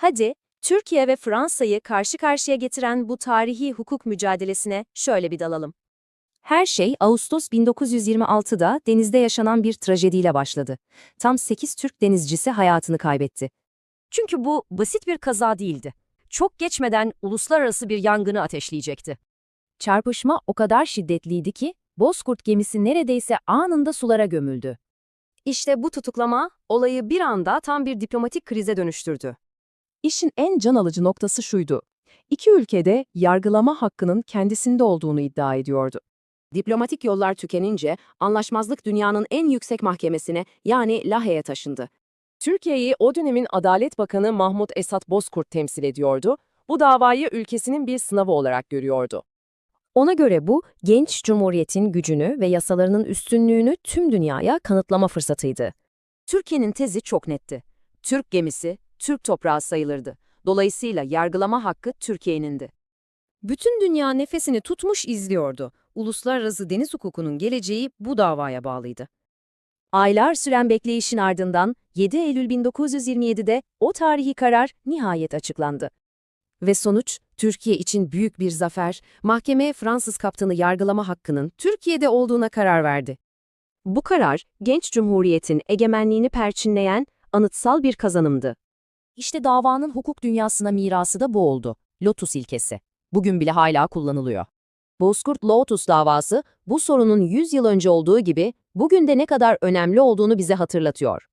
Hadi, Türkiye ve Fransa'yı karşı karşıya getiren bu tarihi hukuk mücadelesine şöyle bir dalalım. Her şey Ağustos 1926'da denizde yaşanan bir trajediyle başladı. Tam 8 Türk denizcisi hayatını kaybetti. Çünkü bu basit bir kaza değildi. Çok geçmeden uluslararası bir yangını ateşleyecekti. Çarpışma o kadar şiddetliydi ki Bozkurt gemisi neredeyse anında sulara gömüldü. İşte bu tutuklama olayı bir anda tam bir diplomatik krize dönüştürdü. İşin en can alıcı noktası şuydu. İki ülkede yargılama hakkının kendisinde olduğunu iddia ediyordu. Diplomatik yollar tükenince anlaşmazlık dünyanın en yüksek mahkemesine yani Lahey'e taşındı. Türkiye'yi o dönemin Adalet Bakanı Mahmut Esat Bozkurt temsil ediyordu. Bu davayı ülkesinin bir sınavı olarak görüyordu. Ona göre bu, genç cumhuriyetin gücünü ve yasalarının üstünlüğünü tüm dünyaya kanıtlama fırsatıydı. Türkiye'nin tezi çok netti. Türk gemisi, Türk toprağı sayılırdı. Dolayısıyla yargılama hakkı Türkiye'nindi. Bütün dünya nefesini tutmuş izliyordu. Uluslararası deniz hukukunun geleceği bu davaya bağlıydı. Aylar süren bekleyişin ardından 7 Eylül 1927'de o tarihi karar nihayet açıklandı. Ve sonuç, Türkiye için büyük bir zafer, mahkeme Fransız kaptanı yargılama hakkının Türkiye'de olduğuna karar verdi. Bu karar, genç cumhuriyetin egemenliğini perçinleyen anıtsal bir kazanımdı. İşte davanın hukuk dünyasına mirası da bu oldu. Lotus ilkesi. Bugün bile hala kullanılıyor. Bozkurt Lotus davası, bu sorunun 100 yıl önce olduğu gibi bugün de ne kadar önemli olduğunu bize hatırlatıyor.